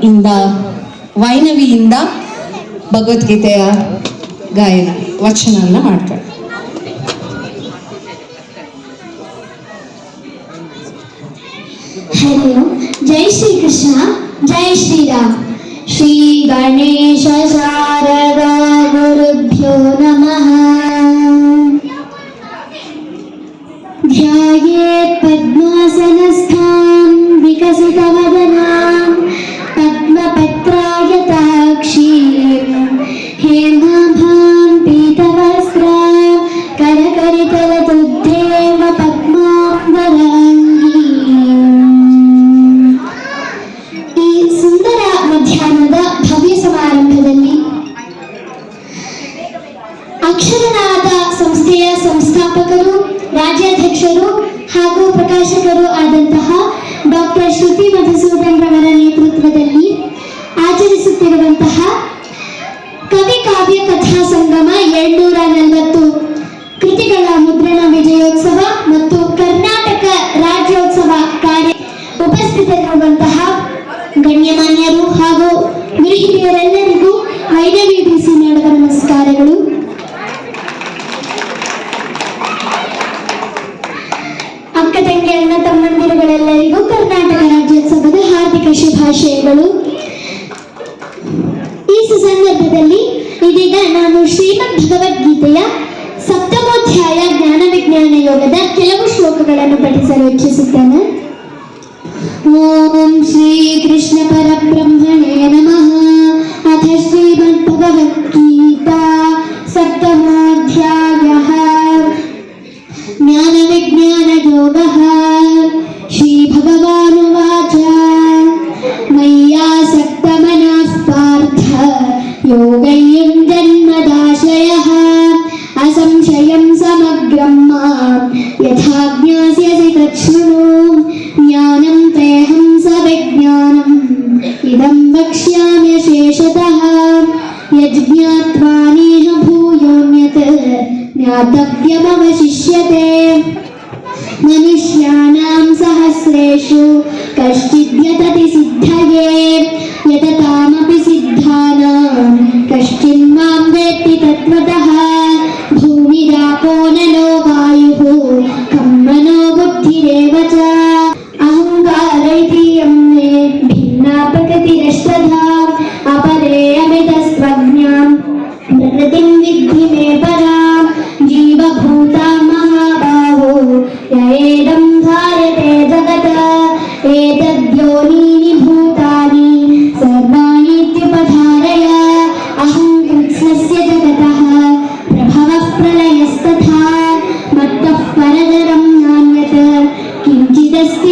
ಇಂದ ವೈನವಿಯಿಂದ ಭಗವದ್ಗೀತೆಯ ಗಾಯನ ವಚನವನ್ನ ಮಾಡ್ತಾರೆ हरि ओम जय श्री कृष्ण जय श्री राम श्री गणेश शारदा गुरुभ्यो नमः ध्यायेत् पद्मासनस्थां विकसितवदनां ರಾಜ್ಯಾಧ್ಯಕ್ಷರು ಹಾಗೂ ಪ್ರಕಾಶಕರು ಆದಂತಹ ಡಾಕ್ಟರ್ ಶ್ರುತಿ ಮಧುಸೂದನ್ ರವರ ನೇತೃತ್ವದಲ್ಲಿ ಆಚರಿಸುತ್ತಿರುವಂತಹ ಕವಿ ಕಾವ್ಯ ಕಥಾ ಸಂಗಮ ಎರಡ್ನೂರ ನಲವತ್ತು ಕೃತಿಗಳ ಮುದ್ರಣ ವಿಜಯೋತ್ಸವ ಮತ್ತು ಕರ್ನಾಟಕ ರಾಜ್ಯೋತ್ಸವ ಕಾರ್ಯ ಉಪಸ್ಥಿತರಿರುವಂತಹ ಗಣ್ಯಮಾನ್ಯರು ಹಾಗೂ ಗುರುಹಿರಿಯರೆಲ್ಲರಿಗೂ ಐದೇ ಬಿಸಿ ನಮಸ್ಕಾರಗಳು. ತಂಗಿ ಅಣ್ಣ ತಮ್ಮಂದಿರುಗಳೆಲ್ಲರಿಗೂ ಕರ್ನಾಟಕ ರಾಜ್ಯೋತ್ಸವದ ಹಾರ್ದಿಕ ಶುಭಾಶಯಗಳು. ಈ ಸುಸಂದರ್ಭದಲ್ಲಿ ಇದೀಗ ನಾನು ಶ್ರೀಮದ್ ಭಗವದ್ಗೀತೆಯ ಸಪ್ತಮೋಧ್ಯಾಯ ಜ್ಞಾನ ವಿಜ್ಞಾನ ಯೋಗದ ಕೆಲವು ಶ್ಲೋಕಗಳನ್ನು ಪಠಿಸಲು ಇಚ್ಛಿಸುತ್ತೇನೆ. ಓಂ ಶ್ರೀ ಕೃಷ್ಣ ಪರಬ್ರಹ್ಮಣೇ ನಮಃ. ಅಥ ಶ್ರೀಮದ್ ಭಗವದ್ಗೀತಾ ज्ञातव्यमवशिष्यते मनुष्याणां सहस्रेषु कश्चिद्यतति सिद्धये यततामपि सिद्धानां कश्चिन्मां वेत्ति तत्त्वतः भूमिरापो नलो वायुः कं मनो बुद्धिरेव च अहङ्कार इति यं मे भिन्ना प्रकृतिरष्टधा अपरे अमितस्त्वज्ञां प्रकृतिं विद्धि मे परां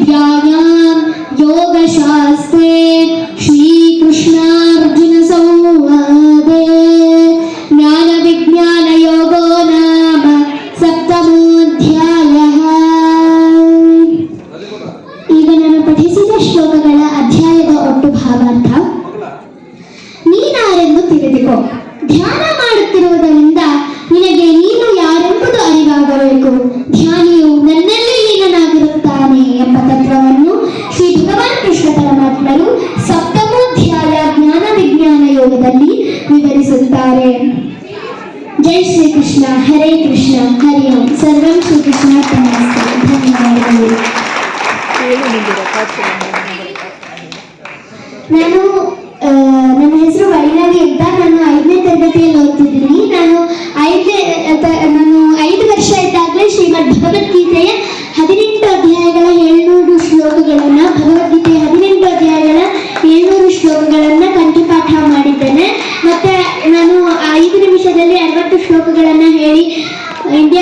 ब्रह्मविद्यायां योगशास्त्रे श्रीकृष्णार्जुनसंवादे ज्ञानविज्ञानयोगो नाम सप्तमोऽध्यायः ಈಗ ನಾನು ಪಠಿಸಿದ ಶ್ಲೋಕಗಳ ಅಧ್ಯಾಯದ ಒಟ್ಟು ಭಾವಾರ್ಥ ನೀನಾರೆಂದು ತಿಳಿದುಕೋ ಶ್ರೀ ಕೃಷ್ಣ ಹರೇ ಕೃಷ್ಣ, ಹರಿ ಓಂ. ಸರ್ವಂ ಶ್ರೀ ಕೃಷ್ಣ ಧನ್ಯವಾದಗಳು. ನಾನು ನನ್ನ ಹೆಸರು ವೈನವಿ ಅಂತ ನಾನು ಐದನೇ ತರಗತಿಯಲ್ಲಿ ಓದ್ತಿದ್ದೀನಿ. ನಾನು ಐದನೇ ನಾನು ಐದು ವರ್ಷ ಇದ್ದಾಗಲೇ ಶ್ರೀಮದ್ ಭಗವದ್ಗೀತೆಯ ಹದ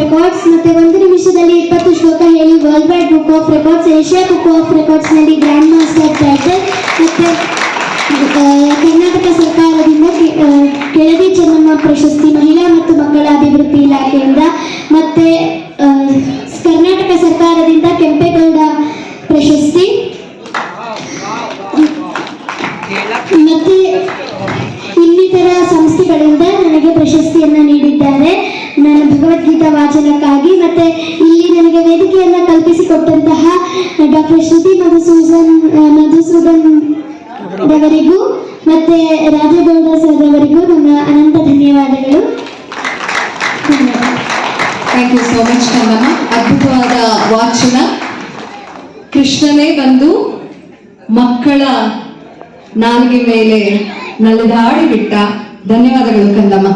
ರೆಕಾರ್ಡ್ಸ್ ಮತ್ತೆ ಒಂದು ನಿಮಿಷದಲ್ಲಿ ಇಪ್ಪತ್ತು ಶ್ಲೋಕ ಹೇಳಿ. World wide book of records Asia book of ರೆಕಾರ್ಡ್ಸ್ನಲ್ಲಿ grand master title ಮತ್ತೆ ಕರ್ನಾಟಕ ಸರ್ಕಾರದಿಂದ ಕೆಳದಿ ಚೆನ್ನಮ್ಮ ಪ್ರಶಸ್ತಿ ಮಹಿಳಾ ಮತ್ತು ಮಕ್ಕಳ ಅಭಿವೃದ್ಧಿ ಇಲಾಖೆಯಿಂದ ಮತ್ತೆ ಕರ್ನಾಟಕ ಸರ್ಕಾರದಿಂದ ಕೆಂಪೇಗೌಡ ಪ್ರಶಸ್ತಿ. ಮತ್ತೆ ಇನ್ನಿತರ ಸಂಸ್ಥೆಗಳಿಂದ ನನಗೆ ಪ್ರಶಸ್ತಿಯನ್ನ ನೀಡಿದ್ದಾರೆ. ನನ್ನ ಭಗವದ್ಗೀತಾ ವಾಚನಕ್ಕಾಗಿ ಮತ್ತೆ ಇಲ್ಲಿ ನನಗೆ ವೇದಿಕೆಯನ್ನ ಕಲ್ಪಿಸಿಕೊಟ್ಟಂತಹ ಡಾಕ್ಟರ್ ಶ್ರುತಿ ಮಧುಸೂದನ್ ಮಧುಸೂದನ್ ರವರಿಗೂ ಮತ್ತೆ ರಾಜಗೌಡ ಸರ್ ಅವರಿಗೂ ನನ್ನ ಅನಂತ ಧನ್ಯವಾದಗಳು. ಧನ್ಯವಾದ ಥ್ಯಾಂಕ್ ಯು ಸೋ ಮಚ್ ಅದ್ಭುತವಾದ ವಾಚನ. ಕೃಷ್ಣನೇ ಬಂದು ಮಕ್ಕಳ ನಾಲ್ಗೆ ಮೇಲೆ ನಲಿದಾಡಿ ಬಿಟ್ಟ ಧನ್ಯವಾದಗಳು ಕಂದಮ್ಮ.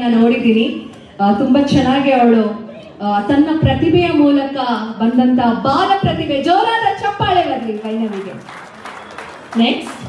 ನಾನು ನೋಡಿದ್ದೀನಿ. ತುಂಬಾ ಚೆನ್ನಾಗಿ ಅವಳು ತನ್ನ ಪ್ರತಿಭೆಯ ಮೂಲಕ ಬಂದಂತ ಬಾಲ ಪ್ರತಿಭೆ ಜೋರಾದ ಚಪ್ಪಾಳೆ ಬರಲಿ ವೈನವಿಗೆ ನೆಕ್ಸ್ಟ್